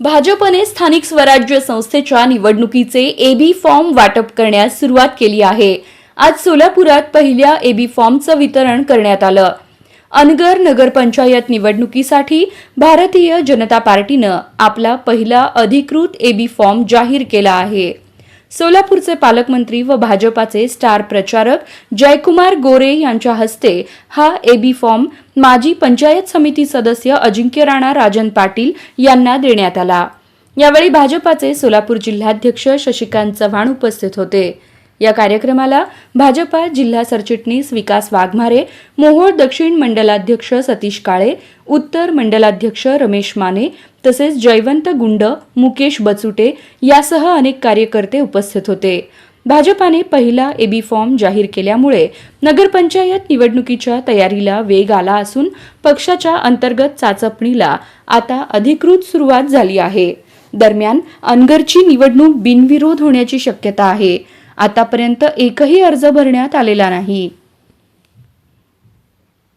भाजपने स्थानिक स्वराज्य संस्थेच्या निवडणुकीचे एबी फॉर्म वाटप करण्यास सुरुवात केली आहे. आज सोलापुरात पहिल्या एबी फॉर्मचं वितरण करण्यात आलं. अनगर नगरपंचायत निवडणुकीसाठी भारतीय जनता पार्टीनं आपला पहिला अधिकृत एबी फॉर्म जाहीर केला आहे. सोलापूरचे पालकमंत्री व भाजपाचे स्टार प्रचारक जयकुमार गोरे यांच्या हस्ते हा एबी फॉर्म माजी पंचायत समिती सदस्य अजिंक्य राणा राजन पाटील यांना देण्यात आला. यावेळी भाजपाचे सोलापूर जिल्हाध्यक्ष शशिकांत चव्हाण उपस्थित होते. या कार्यक्रमाला भाजपा जिल्हा सरचिटणीस विकास वाघमारे मोहोळ दक्षिण मंडलाध्यक्ष सतीश काळे उत्तर मंडलाध्यक्ष रमेश माने तसेच जयवंत गुंड मुकेश बचुटे यासह अनेक कार्यकर्ते उपस्थित होते. भाजपाने पहिला एबी फॉर्म जाहीर केल्यामुळे नगरपंचायत निवडणुकीच्या तयारीला वेग आला असून पक्षाच्या अंतर्गत चाचपणीला आता अधिकृत सुरुवात झाली आहे. दरम्यान अनगरची निवडणूक बिनविरोध होण्याची शक्यता आहे. आतापर्यंत एकही अर्ज भरण्यात आलेला नाही.